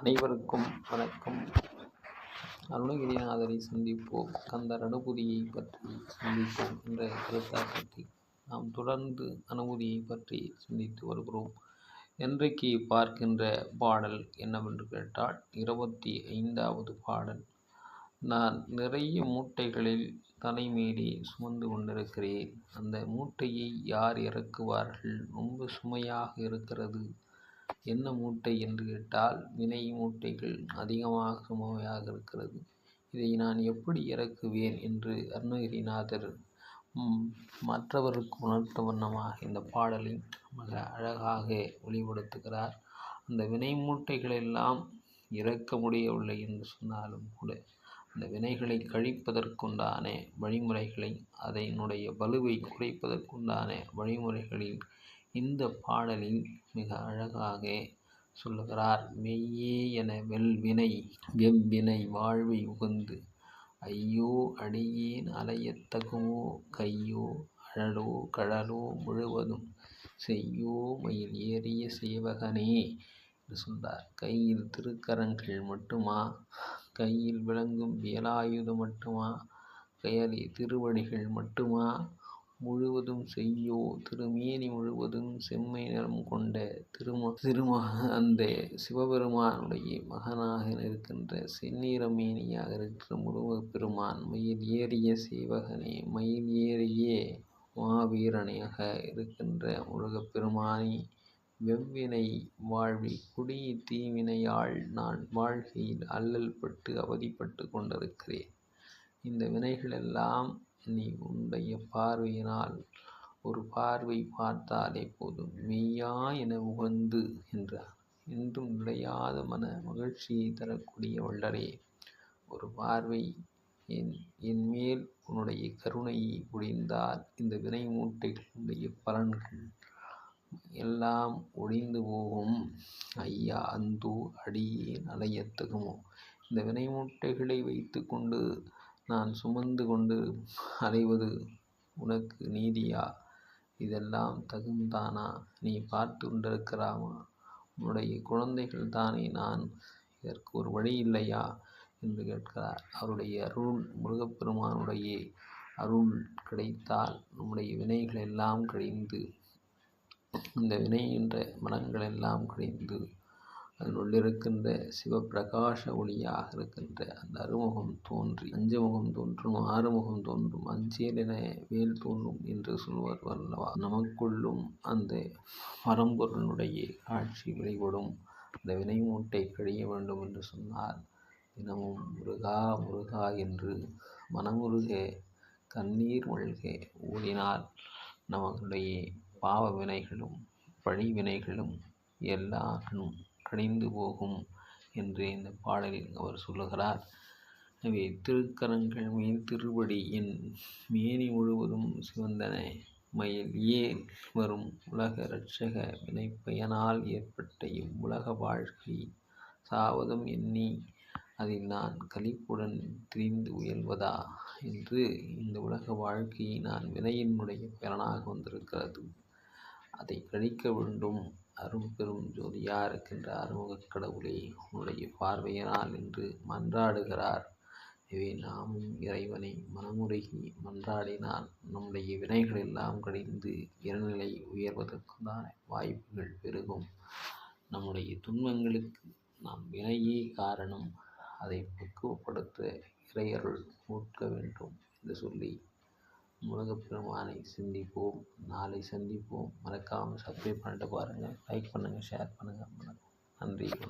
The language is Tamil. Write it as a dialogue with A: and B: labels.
A: அனைவருக்கும் வணக்கம். அருணகிரிநாதரை சந்திப்போம். கந்த அனுபூதியை பற்றி சிந்திப்போம் என்ற கருத்தாக்கத்தில் நாம் தொடர்ந்து அனுபூதியை பற்றி சிந்தித்து வருகிறோம். இன்றைக்கு பார்க்கின்ற பாடல் என்னவென்று கேட்டால் இருபத்தி ஐந்தாவது பாடல். நான் நிறைய மூட்டைகளில் தலைமீறி சுமந்து கொண்டிருக்கிறேன். அந்த மூட்டையை யார் இறக்குவார்கள்? ரொம்ப சுமையாக இருக்கிறது. என்ன மூட்டை என்று கேட்டால் வினை மூட்டைகள் அதிகமாக சுமையாக இருக்கிறது. இதை நான் எப்படி இறக்குவேன்? என்று அருணகிரிநாதர் மற்றவருக்கு உணர்த்த வண்ணமாக இந்த பாடலை மிக அழகாக வெளிப்படுத்துகிறார். அந்த வினை மூட்டைகளெல்லாம் இறக்க முடியவில்லை என்று சொன்னாலும் கூட அந்த வினைகளை கழிப்பதற்குண்டான வழிமுறைகளை அதனுடைய வலுவை குறைப்பதற்குண்டான வழிமுறைகளில் இந்த பாடலில் மிக அழகாக சொல்லுகிறார் மெய்யே என வெல்வினை வெவ்வினை வாழ்வை உகந்து ஐயோ அடியேன் அலையத்தகுமோ கையோ அழலோ கழலோ முழுவதும் செய்யோ மயில் ஏறிய சேவகனே என்று சொன்னார் கையில் திருக்கரங்கள் மட்டுமா? கையில் விளங்கும் வேலாயுதம் மட்டுமா? கையலி திருவடிகள் மட்டுமா? முழுவதும் செய்யோ? திருமேனி முழுவதும் செம்மை நிறம் கொண்ட திரும திருமா அந்த சிவபெருமானுடைய மகனாக இருக்கின்ற செந்நிறமேனியாக இருக்கிற முருக பெருமான் மயில் ஏறிய சேவகனே மயில் ஏறிய மாவீரனையாக இருக்கின்ற முருகப்பெருமானி வெவ்வினை வாழ்வி குடி தீவினையால் நான் வாழ்க்கையில் அல்லல் பட்டு அவதிப்பட்டு கொண்டிருக்கிறேன். இந்த வினைகளெல்லாம் நீ உன்னுடைய பார்வையினால் ஒரு பார்வை பார்த்தாலே போதும். மெய்யா என உகந்து என்றார். என்றும் நிலையாத மன மகிழ்ச்சியை தரக்கூடிய வள்ளரே ஒரு பார்வை என் என் மேல் உன்னுடைய கருணையை ஒழிந்தால் இந்த வினை மூட்டைகளுடைய பலன்கள் எல்லாம் ஒழிந்து போகும். ஐயா அந்தோ அடியேன் அலையத்தகுமோ இந்த வினை மூட்டைகளை வைத்து கொண்டு நான் சுமந்து கொண்டு அலைவது உனக்கு நீதியா? இதெல்லாம் தகுந்தானா? நீ பார்த்து கொண்டிருக்கிறாமா உன்னுடைய குழந்தைகள் தானே நான். இதற்கு ஒரு வழி இல்லையா? என்று கேட்கிறார். அவருடைய அருள் முருகப்பெருமானுடைய. அருள் கிடைத்தால் நம்முடைய வினைகள் எல்லாம் கழிந்து இந்த வினை என்ற மனங்கள் எல்லாம் கழிந்து அதனுள்ளிருக்கின்ற சிவப்பிரகாச ஒளியாக இருக்கின்ற அந்த அறுமுகம் தோன்றி அஞ்சுமுகம் தோன்றும் ஆறுமுகம் தோன்றும் அஞ்சேல் என வேல் தோன்றும் என்று சொல்வார் அல்லவா நமக்குள்ளும் அந்த பரம்பொருளுடைய காட்சி வெளிப்படும் அந்த வினை மூட்டை கழிய வேண்டும் என்று சொன்னார் தினமும் முருகா முருகா என்று மனமுருக கண்ணீர் மல்க ஓடினால் நமக்குடைய பாவ வினைகளும் பழி வினைகளும் எல்லாரும் கழிந்து போகும் என்று இந்த பாடலில் அவர் சொல்லுகிறார். எனவே திருக்கரங்கள் மீன் திருவடி என் மேனி முழுவதும் சிவந்தன. மயில் ஏன் வரும் உலக இரட்சக வினைப்பயனால் ஏற்பட்ட இவ்வுலக வாழ்க்கை? சாவதும் எண்ணி அதில் நான் கலிப்புடன் திரிந்து உயல்வதா? என்று இந்த உலக வாழ்க்கையை நான் வினையினுடைய பலனாக வந்திருக்கிறது. அதை கழிக்க வேண்டும். அருள் பெரும் ஜோதியா இருக்கின்ற அறுமுகக் கடவுளே உன்னுடைய பார்வையினால் என்று மன்றாடுகிறார். இவை நாமும் இறைவனை மனமுருகி மன்றாடினால் நம்முடைய வினைகள் எல்லாம் கழிந்து உயர்வதற்கு தான் வாய்ப்புகள் பெருகும். நம்முடைய துன்பங்களுக்கு நாம் வினையே காரணம். அதை பக்குவப்படுத்த இறையருள் ஊட்க வேண்டும் என்று சொல்லி உலகப்பெருமானை சிந்திப்போம் நாளை சந்திப்போம். மறக்காமல் சப்ஸ்கிரைப் பண்ணிட்டு பாருங்கள் லைக் பண்ணுங்கள் ஷேர் பண்ணுங்கள் நன்றி வணக்கம்.